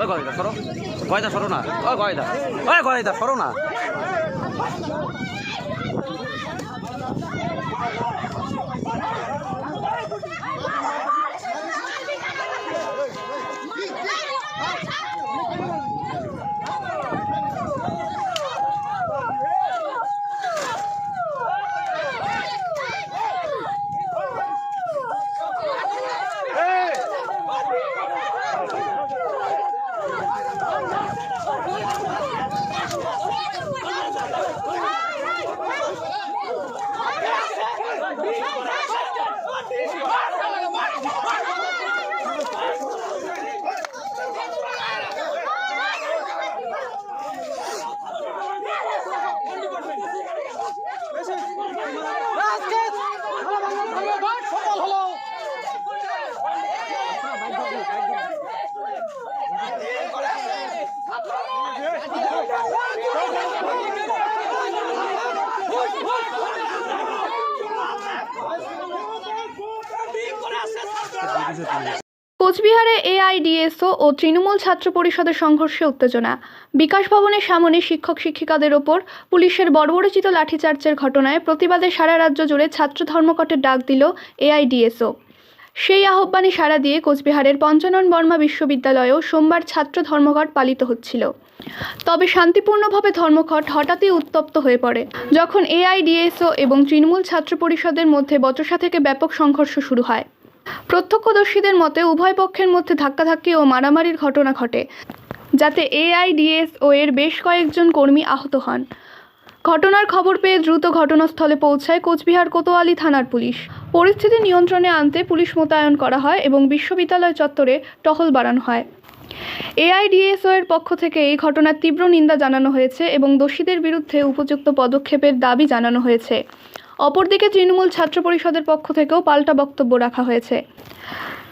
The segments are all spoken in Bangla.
ওই গয়দা সরো গয়দা সরো না ওই গয়দা ওই গয়দা সরো না কোচবিহারে এআইডিএসও ও তৃণমূল ছাত্র পরিষদের সংঘর্ষে উত্তেজনা। বিকাশ ভবনের সামনে শিক্ষক, শিক্ষিকাদের ওপর পুলিশের বর্বরচিত লাঠিচার্জের ঘটনায় প্রতিবাদে সারা রাজ্য জুড়ে ছাত্র ধর্মঘটের ডাক দিল এআইডিএসও সেই আহ্বানে সাড়া দিয়ে কোচবিহারের পঞ্চানন বর্মা বিশ্ববিদ্যালয়েও সোমবার ছাত্র ধর্মঘট পালিত হচ্ছিল। তবে শান্তিপূর্ণভাবে ধর্মঘট হঠাৎই উত্তপ্ত হয়ে পড়ে। যখন এআইডিএসও এবং তৃণমূল ছাত্র পরিষদের মধ্যে বচসা থেকে ব্যাপক সংঘর্ষ শুরু হয়। প্রত্যক্ষদর্শীদের মতে উভয় পক্ষের মধ্যে ধাক্কাধাক্কি ও মারামারির ঘটনা ঘটে, যাতে এআইডিএসও এর বেশ কয়েকজন কর্মী আহত হন। ঘটনার খবর পেয়ে দ্রুত ঘটনাস্থলে পৌঁছায় কোচবিহার কোতোয়ালি থানার পুলিশ। পরিস্থিতি নিয়ন্ত্রণে আনতে পুলিশ মোতায়েন করা হয় এবং বিশ্ববিদ্যালয় চত্বরে টহল বাড়ানো হয়। এআইডিএসও এর পক্ষ থেকে এই ঘটনার তীব্র নিন্দা জানানো হয়েছে এবং দোষীদের বিরুদ্ধে উপযুক্ত পদক্ষেপের দাবি জানানো হয়েছে। অপরদিকে তৃণমূল ছাত্র পরিষদের পক্ষ থেকেও পাল্টা বক্তব্য রাখা হয়েছে।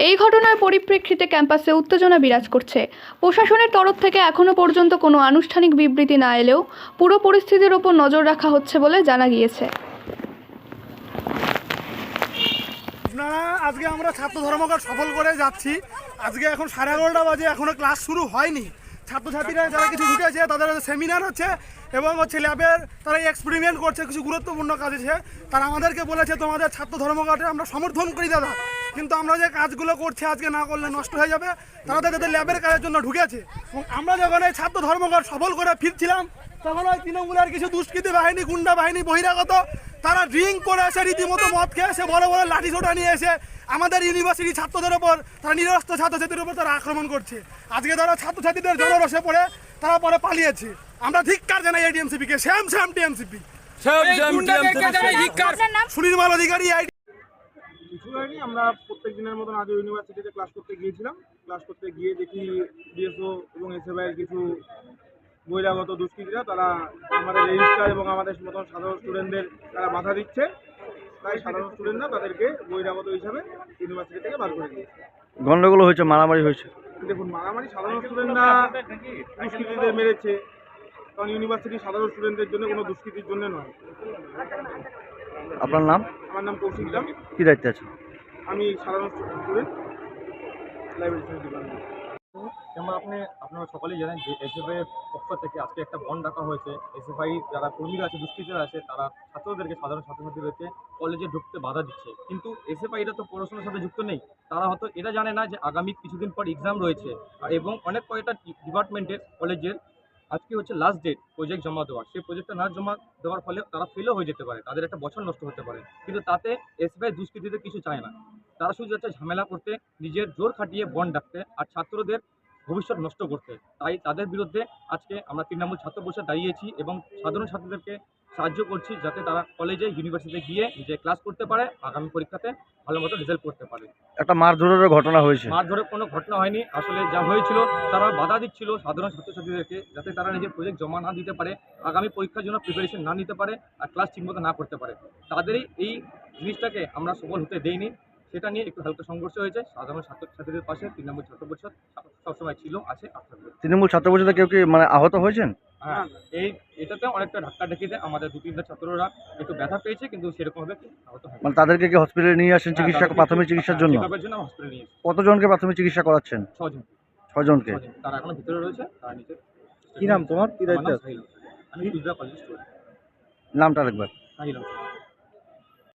এই ঘটনার পরিপ্রেক্ষিতে ক্যাম্পাসে উত্তেজনা বিরাজ করছে। প্রশাসনের তরফ থেকে এখনও পর্যন্ত কোনো আনুষ্ঠানিক বিবৃতি না এলেও পুরো পরিস্থিতির ওপর নজর রাখা হচ্ছে বলে জানা গিয়েছে। আজকে আমরা ছাত্র ধর্মঘট সফল করে যাচ্ছি। আজকে এখন সাড়ে এগারোটা বাজে, এখনও ক্লাস শুরু হয়নি। ছাত্রছাত্রীরা যারা কিছু ঢুকেছে তাদের সেমিনার হচ্ছে এবং হচ্ছে ল্যাবের তারা এক্সপেরিমেন্ট করছে, কিছু গুরুত্বপূর্ণ কাজ আছে তারা আমাদেরকে বলেছে, তোমাদের ছাত্র ধর্মঘটে আমরা সমর্থন করি দাদা, কিন্তু আমরা যে কাজগুলো করছি আজকে না করলে নষ্ট হয়ে যাবে। তারা তাদের ল্যাবের কাজের জন্য ঢুকেছে। এবং আমরা যখন এই ছাত্র ধর্মঘট সফল করে ফিরছিলাম, তখন ওই তৃণমূলের কিছু দুষ্কৃতী বাহিনী, গুন্ডা বাহিনী বহিরাগত তারা ড্রিঙ্ক করে এসে রীতিমতো মদ খেয়ে এসে বড় বড় লাঠি ছোটা নিয়ে এসে আমাদের ইউনিভার্সিটি ছাত্রদের ওপর তারা নিরস্ত ছাত্রছাত্রীদের উপর তারা আক্রমণ করছে। আজকে তারা ছাত্রছাত্রীদের জনরসে পড়ে তারা পরে পালিয়েছে। আমরা ধিক্কার জানাই এই টিএমসিপিকে shame shame TMCP Sunirmal Adhikari ID কিছু হয়নি আমরা প্রত্যেক দিনের মতন আগে ইউনিভার্সিটিতে ক্লাস করতে গিয়েছিলাম। ক্লাস করতে গিয়ে দেখি ডিএসও এবং এসএফআইয়ের কিছু বহিরাগত দুষ্কৃতীরা তারা আমাদের রেজিস্ট্রার এবং আমাদের মতন সাধারণ স্টুডেন্টদের তারা বাধা দিচ্ছে। তাই সাধারণ স্টুডেন্টরা তাদেরকে বহিরাগত হিসাবে ইউনিভার্সিটি থেকে বার করে দিয়েছে। গন্ডগোল হয়েছে মারামারি হয়েছে? দেখুন মারামারি সাধারণ স্টুডেন্টরা দুষ্কৃতীদের মেরেছে কারণ ইউনিভার্সিটি সাধারণ স্টুডেন্টদের জন্য কোনো দুষ্কৃতির জন্য নয়। আপনার নাম? আমার নাম কৌশিক দাম কি দায়িত্বে আছে আমি সাধারণ স্টুডেন্ট লাইব্রেরি ডিপার্টমেন্ট। যেমন আপনি, আপনারা সকলেই জানেন যে এসএফআই পক্ষ থেকে আজকে একটা বন্ড ডাকা হয়েছে। এসএফআই যারা কর্মীরা আছে, দুষ্কৃতীরা আছে, তারা ছাত্রদেরকে, সাধারণ ছাত্রছাত্রীদেরকে কলেজে ঢুকতে বাধা দিচ্ছে। কিন্তু এসএফআই এটা তো পড়াশোনার সাথে যুক্ত নেই। তারা হয়তো এটা জানে না যে আগামী কিছুদিন পর এক্সাম রয়েছে। আর এবং অনেক কয়েকটা ডিপার্টমেন্টের কলেজের আজকে হচ্ছে লাস্ট ডেট প্রজেক্ট জমা দেওয়ার। সেই প্রজেক্টটা না জমা দেওয়ার ফলে তারা ফেলও হয়ে যেতে পারে। তাদের একটা বছর নষ্ট হতে পারে। কিন্তু তাতে এসবিআই দুষ্কৃতীদের কিছু চায় না। তারা শুধু যাচ্ছে ঝামেলা করতে নিজের জোর খাটিয়ে বন্ড ডাকতে আর ছাত্রদের ভবিষ্যৎ নষ্ট করতে। তাই তাদের বিরুদ্ধে আজকে আমরা তৃণমূল ছাত্র পরিষদ দাঁড়িয়েছি এবং সাধারণ ছাত্রদেরকে সাহায্য করছি যাতে তারা কলেজে ইউনিভার্সিটিতে গিয়ে নিজে ক্লাস করতে পারে আগামী পরীক্ষাতে ভালো মতো রেজাল্ট করতে পারে। একটা মারধরের ঘটনা হয়েছে। মারধরের কোনো ঘটনা হয়নি। আসলে যা হয়েছিল তারা বাধা দিচ্ছিল সাধারণ ছাত্রছাত্রীদেরকে যাতে তারা নিজের প্রজেক্ট জমা না দিতে পারে আগামী পরীক্ষার জন্য প্রিপারেশন না নিতে পারে আর ক্লাস ঠিকমতো না করতে পারে। তাদেরই এই জিনিসটাকে আমরা সফল হতে দেইনি। সেটা নিয়ে একটু হালকা সংঘর্ষ হয়েছে। সাধারণ ছাত্র ছাত্রীদের পাশে তৃণমূল ছাত্র পরিষদ সবসময় ছিল আছে তৃণমূল ছাত্র পরিষদে কেউ কি মানে আহত হয়েছেন? হ্যাঁ এই এটাতে অনেকটা ধাক্কা আমাদের দু তিনটা ছাত্ররা। একটু ব্যথা পেয়েছে কিন্তু সেরকমভাবে আহত হয় মানে তাদেরকে কি হসপিটালে নিয়ে আসেন চিকিৎসা প্রাথমিক চিকিৎসার জন্য? চেকআপের জন্য হসপিটালে নিয়ে কতজনকে প্রাথমিক চিকিৎসা করাচ্ছেন? ছজন ছজনকে তারা এখনও ভিতরে রয়েছে তারা কি নাম তোমার? কি দায়িত্বে। আমি তুলজা কলেজ স্টুডেন্ট নামটা সাহিল হোসেন।